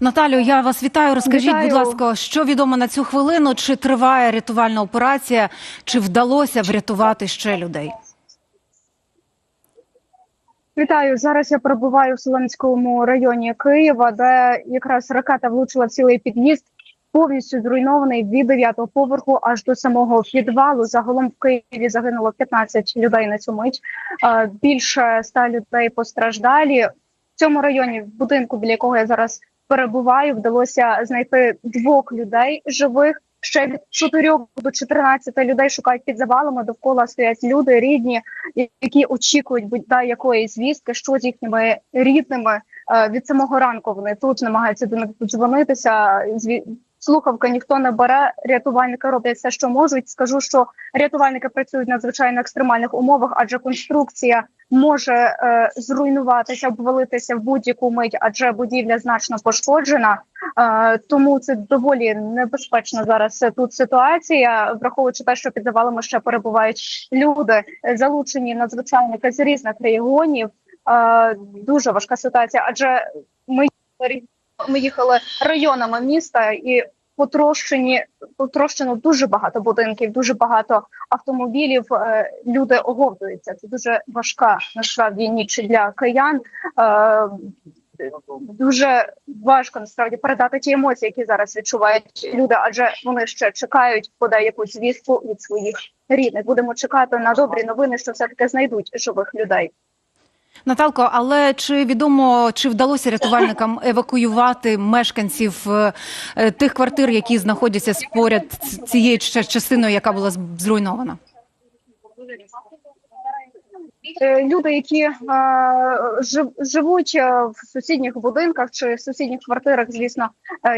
Наталю, я вас вітаю. Розкажіть, Вітаю. будь ласка, що відомо на цю хвилину? Чи триває рятувальна операція? Чи вдалося врятувати ще людей? Вітаю. Зараз я перебуваю в Солонському районі Києва, де якраз ракета влучила в цілий під'їзд, повністю зруйнований від дев'ятого поверху аж до самого підвалу. Загалом в Києві загинуло 15 людей на цю мить. Більше 100 людей постраждалі. В цьому районі, в будинку, біля якого я зараз перебуваю, вдалося знайти двох людей живих. Ще від 4 до 14 людей шукають під завалами. Довкола стоять люди рідні, які очікують будь-да якоїсь звістки, що з їхніми рідними Е, від самого ранку. Вони тут намагаються до них подзвонитися. Слухавка ніхто не бере. Рятувальники роблять все, що можуть. Скажу, що рятувальники працюють надзвичайно екстремальних умовах, адже конструкція може е, зруйнуватися, обвалитися в будь-яку мить, адже будівля значно пошкоджена. Е, тому це доволі небезпечна зараз тут ситуація, враховуючи те, що під завалами ще перебувають люди, залучені надзвичайники з різних регіонів. Е, дуже важка ситуація, адже ми, ми їхали районами міста і потрощені, потрощено дуже багато будинків, дуже багато автомобілів. Е, люди оговтуються. Це дуже важка насправді ніч для киян. Е, Дуже важко насправді передати ті емоції, які зараз відчувають люди, адже вони ще чекають подай якусь звістку від своїх рідних. Будемо чекати на добрі новини, що все таки знайдуть живих людей. Наталко, але чи відомо, чи вдалося рятувальникам евакуювати мешканців е, е, тих квартир, які знаходяться поряд ц- цією частиною, яка була зруйнована? Е, Люди, які живуть в сусідніх будинках чи в сусідніх квартирах, звісно,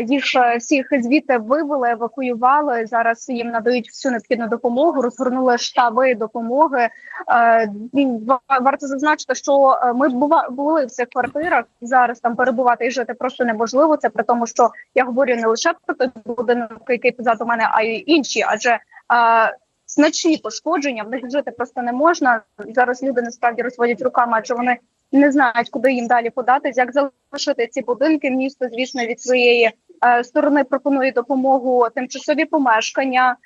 їх е, всіх звідти вивели, евакуювали. Зараз їм надають всю необхідну допомогу, розгорнули штаби допомоги. Е, Варто зазначити, що е, ми були в цих квартирах. Зараз там перебувати і жити просто неможливо. Це при тому, що я говорю не лише про той будинок, який позаду мене, а й інші, адже е, значні пошкодження, в них жити просто не можна. Зараз люди насправді розводять руками, адже вони не знають, куди їм далі податись, як залишити ці будинки. Місто, звісно, від своєї е, сторони пропонує допомогу тимчасові помешкання, е,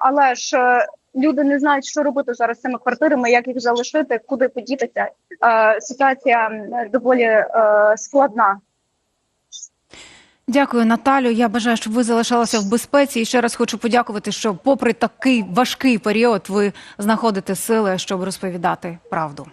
але ж е, люди не знають, що робити зараз з цими квартирами, як їх залишити, куди подітися. Е, ситуація доволі е, складна. Дякую, Наталю. Я бажаю, щоб ви залишалися в безпеці. І ще раз хочу подякувати, що, попри такий важкий період, ви знаходите сили, щоб розповідати правду.